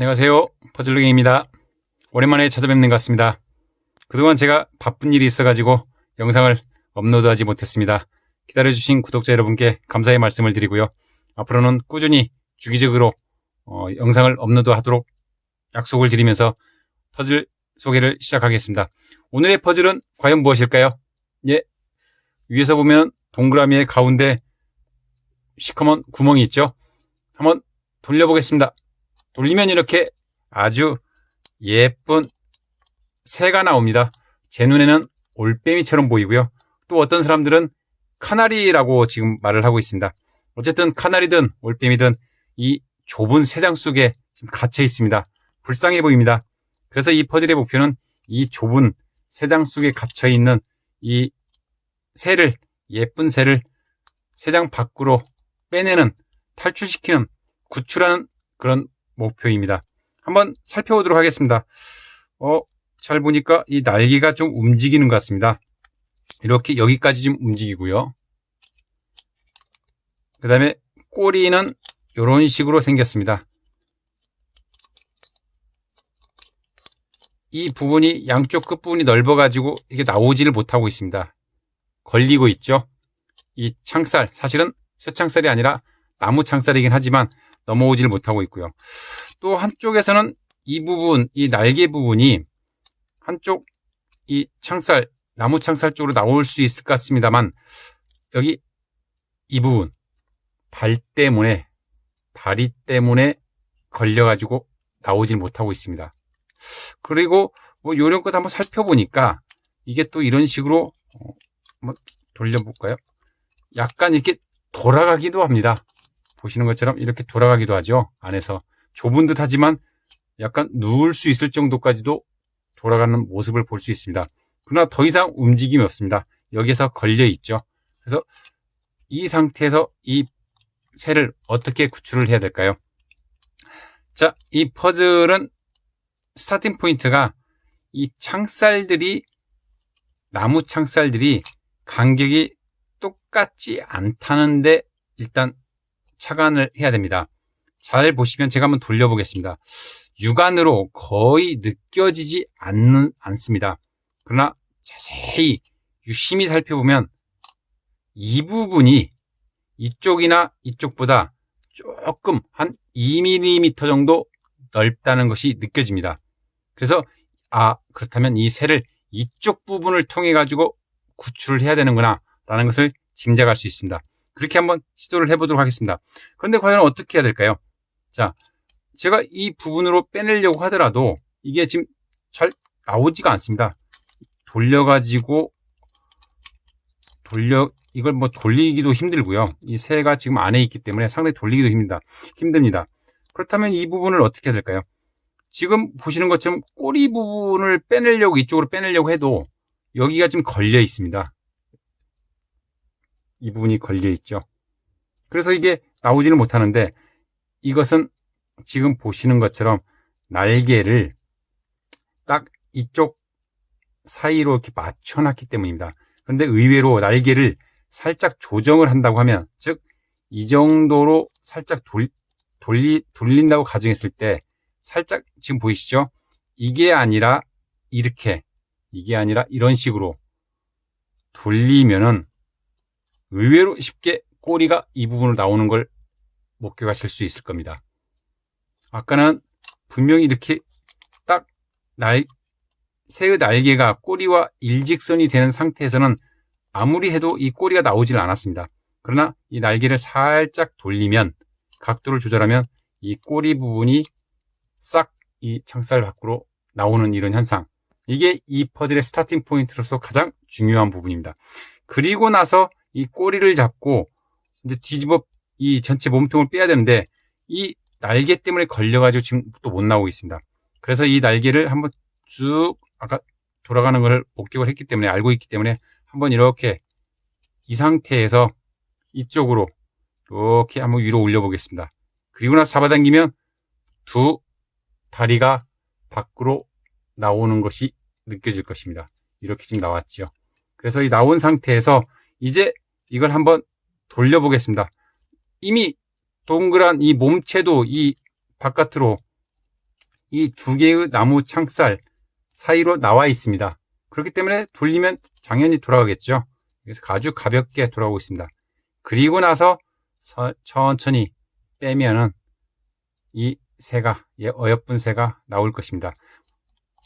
안녕하세요. 퍼즐루갱입니다. 오랜만에 찾아뵙는 것 같습니다. 그동안 제가 바쁜 일이 있어가지고 영상을 업로드하지 못했습니다. 기다려주신 구독자 여러분께 감사의 말씀을 드리고요. 앞으로는 꾸준히 주기적으로 어, 영상을 업로드하도록 약속을 드리면서 퍼즐 소개를 시작하겠습니다. 오늘의 퍼즐은 과연 무엇일까요? 예, 위에서 보면 동그라미의 가운데 시커먼 구멍이 있죠? 한번 돌려보겠습니다. 돌리면 이렇게 아주 예쁜 새가 나옵니다. 제 눈에는 올빼미처럼 보이고요. 또 어떤 사람들은 카나리라고 지금 말을 하고 있습니다. 어쨌든 카나리든 올빼미든 이 좁은 새장 속에 지금 갇혀 있습니다. 불쌍해 보입니다. 그래서 이 퍼즐의 목표는 이 좁은 새장 속에 갇혀 있는 이 새를 예쁜 새를 새장 밖으로 빼내는 탈출시키는 구출하는 그런 목표입니다. 한번 살펴보도록 하겠습니다. 어, 잘 보니까 이 날개가 좀 움직이는 것 같습니다. 이렇게 여기까지 좀 움직이고요. 그 다음에 꼬리는 이런 식으로 생겼습니다. 이 부분이 양쪽 끝부분이 넓어가지고 이게 나오지를 못하고 있습니다. 걸리고 있죠. 이 창살, 사실은 쇠창살이 아니라 나무 창살이긴 하지만 넘어오지를 못하고 있고요. 또 한쪽에서는 이 부분, 이 날개 부분이 한쪽 이 창살, 나무 창살 쪽으로 나올 수 있을 것 같습니다만 여기 이 부분, 발 때문에, 다리 때문에 걸려가지고 나오질 못하고 있습니다. 그리고 뭐것 한번 살펴보니까 이게 또 이런 식으로 어, 한번 돌려볼까요? 약간 이렇게 돌아가기도 합니다. 보시는 것처럼 이렇게 돌아가기도 하죠. 안에서 좁은 듯 하지만 약간 누울 수 있을 정도까지도 돌아가는 모습을 볼 수 있습니다. 그러나 더 이상 움직임이 없습니다. 여기에서 걸려 있죠. 그래서 이 상태에서 이 새를 어떻게 구출을 해야 될까요? 자, 이 퍼즐은 스타팅 포인트가 이 창살들이 나무 창살들이 간격이 똑같지 않다는데 일단 착안을 해야 됩니다. 잘 보시면 제가 한번 돌려보겠습니다. 육안으로 거의 느껴지지 않는, 않습니다. 그러나 자세히 유심히 살펴보면 이 부분이 이쪽이나 이쪽보다 조금 한 2mm 정도 넓다는 것이 느껴집니다. 그래서 아 그렇다면 이 새를 이쪽 부분을 통해 가지고 구출을 해야 되는구나 라는 것을 짐작할 수 있습니다. 그렇게 한번 시도를 해보도록 하겠습니다. 그런데 과연 어떻게 해야 될까요? 자, 제가 이 부분으로 빼내려고 하더라도 이게 지금 잘 나오지가 않습니다. 돌려가지고 돌려 이걸 뭐 돌리기도 힘들고요. 이 새가 지금 안에 있기 때문에 상당히 돌리기도 힘듭니다. 힘듭니다. 그렇다면 이 부분을 어떻게 해야 될까요? 지금 보시는 것처럼 꼬리 부분을 빼내려고 이쪽으로 빼내려고 해도 여기가 지금 걸려 있습니다. 이 부분이 걸려 있죠. 그래서 이게 나오지는 못하는데 이것은 지금 보시는 것처럼 날개를 딱 이쪽 사이로 이렇게 맞춰놨기 때문입니다. 그런데 의외로 날개를 살짝 조정을 한다고 하면, 즉, 이 정도로 살짝 돌, 돌리, 돌린다고 가정했을 때, 살짝 지금 보이시죠? 이게 아니라 이렇게, 이게 아니라 이런 식으로 돌리면은 의외로 쉽게 꼬리가 이 부분으로 나오는 걸 목격하실 수 있을 겁니다. 아까는 분명히 이렇게 딱 날, 새의 날개가 꼬리와 일직선이 되는 상태에서는 아무리 해도 이 꼬리가 나오질 않았습니다. 그러나 이 날개를 살짝 돌리면 각도를 조절하면 이 꼬리 부분이 싹 이 창살 밖으로 나오는 이런 현상. 이게 이 퍼즐의 스타팅 포인트로서 가장 중요한 부분입니다. 그리고 나서 이 꼬리를 잡고 이제 뒤집어 이 전체 몸통을 빼야 되는데 이 날개 때문에 걸려가지고 지금 또 못 나오고 있습니다. 그래서 이 날개를 한번 쭉 아까 돌아가는 것을 목격을 했기 때문에 알고 있기 때문에 한번 이렇게 이 상태에서 이쪽으로 이렇게 한번 위로 올려 보겠습니다. 그리고 나서 잡아당기면 두 다리가 밖으로 나오는 것이 느껴질 것입니다. 이렇게 지금 나왔죠. 그래서 이 나온 상태에서 이제 이걸 한번 돌려보겠습니다. 이미 동그란 이 몸체도 이 바깥으로 이 두 개의 나무 창살 사이로 나와 있습니다. 그렇기 때문에 돌리면 당연히 돌아가겠죠. 그래서 아주 가볍게 돌아오고 있습니다. 그리고 나서 서- 천천히 빼면은 이 새가, 예, 어여쁜 새가 나올 것입니다.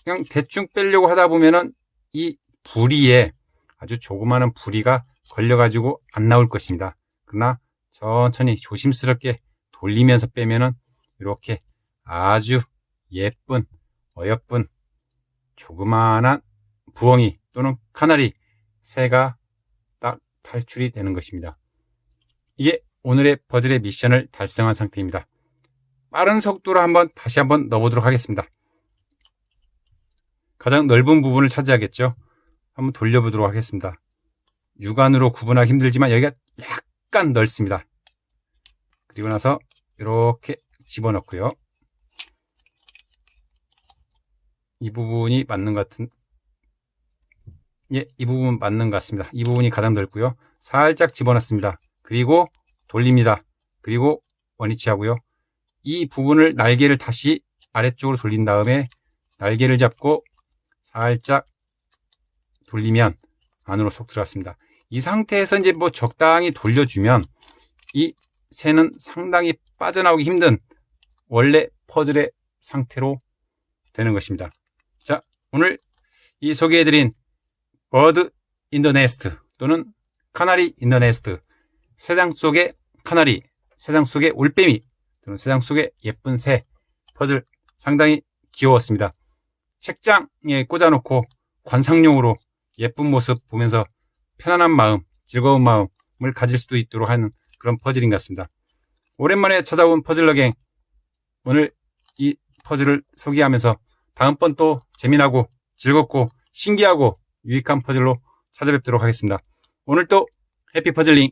그냥 대충 빼려고 하다 보면은 이 부리에 아주 조그마한 부리가 걸려가지고 안 나올 것입니다. 그러나 천천히 조심스럽게 돌리면서 빼면은 이렇게 아주 예쁜, 어여쁜, 조그마한 부엉이 또는 카나리 새가 딱 탈출이 되는 것입니다. 이게 오늘의 퍼즐의 미션을 달성한 상태입니다. 빠른 속도로 한번 다시 한번 넣어보도록 하겠습니다. 가장 넓은 부분을 차지하겠죠. 한번 돌려보도록 하겠습니다. 육안으로 구분하기 힘들지만 여기가 약간 넓습니다. 그리고 나서 이렇게 집어넣고요. 이 부분이 맞는 것 같은 예, 이 부분 맞는 것 같습니다. 이 부분이 가장 넓고요. 살짝 집어넣습니다. 그리고 돌립니다. 그리고 원위치 하고요. 이 부분을 날개를 다시 아래쪽으로 돌린 다음에 날개를 잡고 살짝 돌리면 안으로 쏙 들어갔습니다. 이 상태에서 이제 뭐 적당히 돌려주면 이 새는 상당히 빠져나오기 힘든 원래 퍼즐의 상태로 되는 것입니다. 자, 오늘 이 소개해드린 버드 인더 네스트 또는 카나리 인더 네스트 새장 속의 카나리, 새장 속의 올빼미 또는 새장 속의 예쁜 새 퍼즐 상당히 귀여웠습니다. 책장에 꽂아놓고 관상용으로 예쁜 모습 보면서 편안한 마음, 즐거운 마음을 가질 수도 있도록 하는 그런 퍼즐인 것 같습니다. 오랜만에 찾아온 퍼즐러갱 오늘 이 퍼즐을 소개하면서 다음번 또 재미나고 즐겁고 신기하고 유익한 퍼즐로 찾아뵙도록 하겠습니다. 오늘 또 해피 퍼즐링